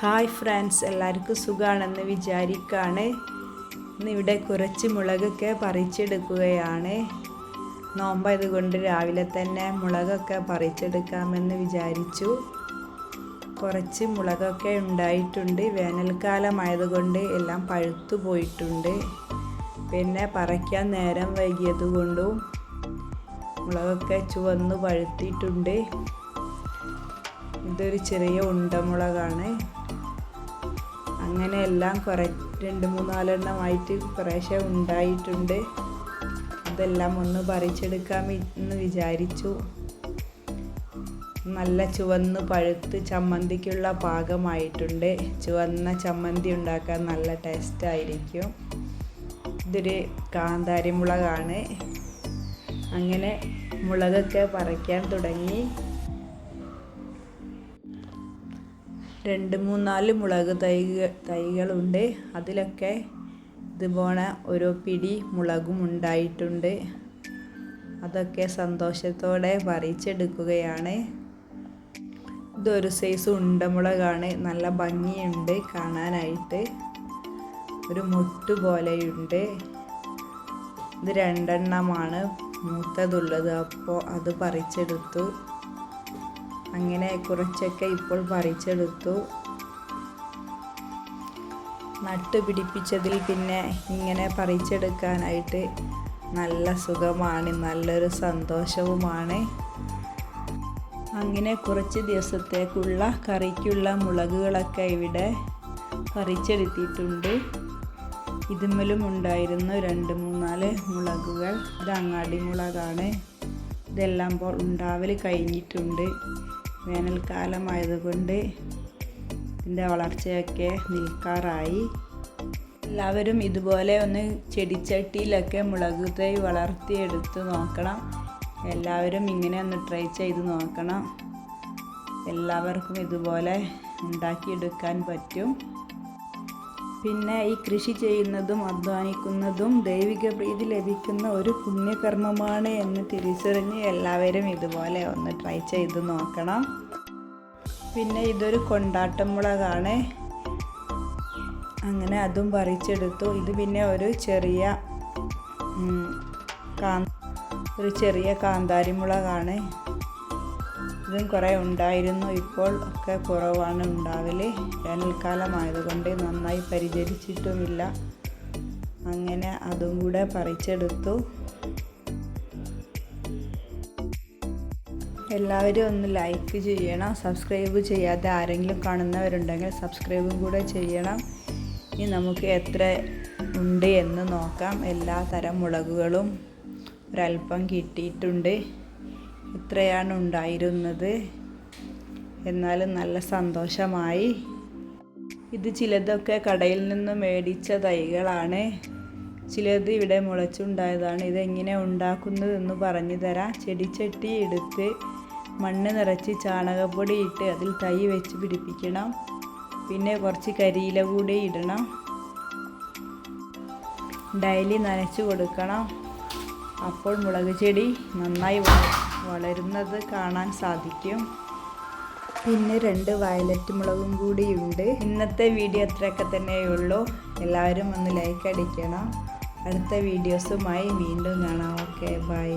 Hi friends എല്ലാവർക്കും സുഖമാണെന്ന് വിചാരിക്കുകയാണ് ഇന്നിവിടെ കുറച്ച് മുളകൊക്കെ പറിച്ചെടുക്കുകയാണ്. നോമ്പായതുകൊണ്ട് രാവിലെ തന്നെ മുളകൊക്കെ പറിച്ചെടുക്കാമെന്ന് വിചാരിച്ചു. കുറച്ച് മുളകൊക്കെ ഉണ്ടായിട്ടുണ്ട്. വേനൽക്കാലമായതുകൊണ്ട് എല്ലാം പഴുത്തു പോയിട്ടുണ്ട്. പിന്നെ പറിക്കാൻ നേരം വൈകിയത് കൊണ്ടും മുളകൊക്കെ ചുവന്ന് പഴുത്തിയിട്ടുണ്ട് ഇതൊരു ചെറിയ ഉണ്ടമുളകാണ് അങ്ങനെ എല്ലാം കുറേ രണ്ട് മൂന്നാലെണ്ണമായിട്ട് കുറേശ്ശെ ഉണ്ടായിട്ടുണ്ട്. ഇതെല്ലാം ഒന്ന് പറിച്ചെടുക്കാം എന്ന് വിചാരിച്ചു. നല്ല ചുവന്ന് പഴുത്ത് ചമ്മന്തിക്കുള്ള പാകമായിട്ടുണ്ട്. ചുവന്ന ചമ്മന്തി ഉണ്ടാക്കാൻ നല്ല ടേസ്റ്റ് ആയിരിക്കും. ഇതൊരു കാന്താരി മുളകാണ് അങ്ങനെ മുളകൊക്കെ പറിക്കാൻ തുടങ്ങി. രണ്ട് മൂന്നാൽ മുളക് തൈകൾ തൈകളുണ്ട്. അതിലൊക്കെ ഇതുപോലെ ഓരോ പിടി മുളകും ഉണ്ടായിട്ടുണ്ട്. അതൊക്കെ സന്തോഷത്തോടെ പറിച്ചെടുക്കുകയാണ്. ഇതൊരു സൈസ് ഉണ്ടമുളകാണ് നല്ല ഭംഗിയുണ്ട് കാണാനായിട്ട്. ഒരു മുട്ട് പോലെയുണ്ട്. ഇത് രണ്ടെണ്ണമാണ്. മൂത്തതുള്ളത്. അപ്പോൾ അത് പറിച്ചെടുത്തു. അങ്ങനെ കുറച്ചൊക്കെ ഇപ്പോൾ പറിച്ചെടുത്തു. നട്ടു പിടിപ്പിച്ചതിൽ പിന്നെ ഇങ്ങനെ പറിച്ചെടുക്കാനായിട്ട് നല്ല സുഖമാണ് നല്ലൊരു സന്തോഷവുമാണ്. അങ്ങനെ കുറച്ച് ദിവസത്തേക്കുള്ള കറിക്കുള്ള മുളകുകളൊക്കെ ഇവിടെ പറിച്ചെടുത്തിട്ടുണ്ട്. ഇതുമ്മലും ഉണ്ടായിരുന്നു രണ്ട് മൂന്നാൽ മുളകുകൾ. ഇത് അങ്ങാടി മുളകാണ് ഇതെല്ലാം ഇപ്പോൾ ഉണ്ടാവൽ കഴിഞ്ഞിട്ടുണ്ട്. വേനൽക്കാലമായതുകൊണ്ട് ഇതിന്റെ വളർച്ചയൊക്കെ നിൽക്കാറായി. എല്ലാവരും ഇതുപോലെ ഒന്ന് ചെടിച്ചട്ടിയിലൊക്കെ മുളക് തൈ വളർത്തിയെടുത്ത് നോക്കണം. എല്ലാവരും ഇങ്ങനെ ഒന്ന് ട്രൈ ചെയ്ത് നോക്കണം. എല്ലാവർക്കും ഇതുപോലെ ഉണ്ടാക്കിയെടുക്കാൻ പറ്റും. പിന്നെ ഈ കൃഷി ചെയ്യുന്നതും അധ്വാനിക്കുന്നതും ദൈവിക പ്രീതി ലഭിക്കുന്ന ഒരു പുണ്യകർമ്മമാണ് എന്ന് തിരിച്ചറിഞ്ഞ് എല്ലാവരും ഇതുപോലെ ഒന്ന് ട്രൈ ചെയ്ത് നോക്കണം. പിന്നെ ഇതൊരു കൊണ്ടാട്ടം മുളകാണ്. അങ്ങനെ അതും പറിച്ചെടുത്തു. ഇത് പിന്നെ ഒരു ചെറിയ ഒരു ചെറിയ കാന്താരി ഇതും കുറേ ഉണ്ടായിരുന്നു. ഇപ്പോൾ ഒക്കെ കുറവാണ് ഉണ്ടാവൽ വേനൽക്കാലമായതുകൊണ്ട് നന്നായി പരിചരിച്ചിട്ടുമില്ല. അങ്ങനെ അതും കൂടെ പറിച്ചെടുത്തു. എല്ലാവരും ഒന്ന് ലൈക്ക് ചെയ്യണം. സബ്സ്ക്രൈബ് ചെയ്യാതെ ആരെങ്കിലും കാണുന്നവരുണ്ടെങ്കിൽ സബ്സ്ക്രൈബും കൂടെ ചെയ്യണം. ഇനി നമുക്ക് എത്ര ഉണ്ട് എന്ന് നോക്കാം. എല്ലാ തരം മുളകുകളും ഒരല്പം കിട്ടിയിട്ടുണ്ട്. ഇത്രയാണ് ഉണ്ടായിരുന്നത്. എന്നാലും നല്ല സന്തോഷമായി. ഇത് ചിലതൊക്കെ കടയിൽ നിന്ന് മേടിച്ച തൈകളാണ്. ചിലത് ഇവിടെ മുളച്ചുണ്ടായതാണ്. ഇതെങ്ങനെ ഉണ്ടാക്കുന്നതെന്ന് പറഞ്ഞു തരാം. ചെടിച്ചട്ടി എടുത്ത് മണ്ണ് നിറച്ച് ചാണകപ്പൊടി ഇട്ട് അതിൽ തൈ വെച്ച് പിടിപ്പിക്കണം. പിന്നെ കുറച്ച് കരിയില കൂടി ഇടണം. ഡെയിലി നനച്ച് കൊടുക്കണം. അപ്പോൾ മുളക് ചെടി നന്നായി വളരുന്നത് കാണാൻ സാധിക്കും. പിന്നെ രണ്ട് വയലറ്റ് മുളകും കൂടിയുണ്ട് ഇന്നത്തെ വീഡിയോ അത്രയൊക്കെ തന്നെയുള്ളൂ എല്ലാവരും ഒന്ന് ലൈക്ക് അടിക്കണം. അടുത്ത വീഡിയോസുമായി വീണ്ടും കാണാം. Okay bye